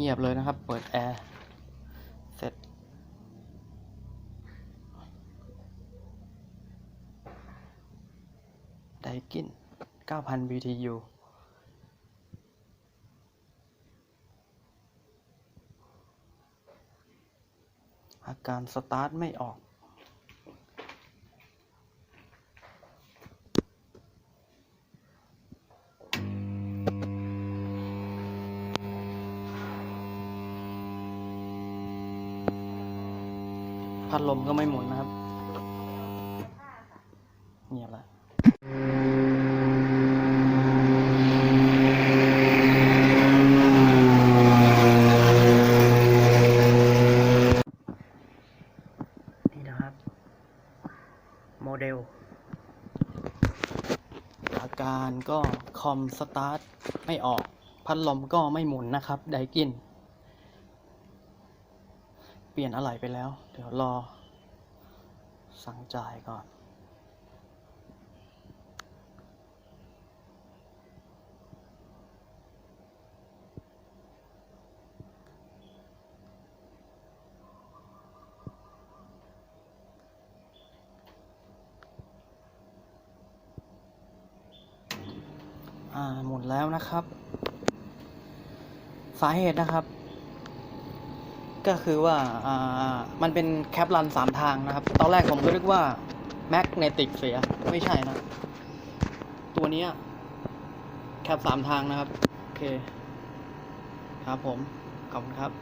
เงียบเลยนะครับ เปิดแอร์ เสร็จ ไดกิน 9,000 BTU อาการสตาร์ทไม่ออก พัดลมก็ไม่หมุนนะครับเงียบละนี่นะครับ โมเดล อาการก็คอมสตาร์ทไม่ออก พัดลมก็ไม่หมุนนะครับ ไดกินเปลี่ยนอะไหล่ไปแล้ว เดี๋ยวรอ สั่งจ่ายก่อน อ่า หมดแล้วนะครับ สาเหตุนะครับ ก็คือว่าอ่ามันเป็นแคปรันสามทางนะครับ ตอนแรกผมก็นึกว่าแมกเนติกเสียไม่ใช่นะ ตัวนี้แคปสามทางนะครับ โอเค ครับผม ขอบคุณครับ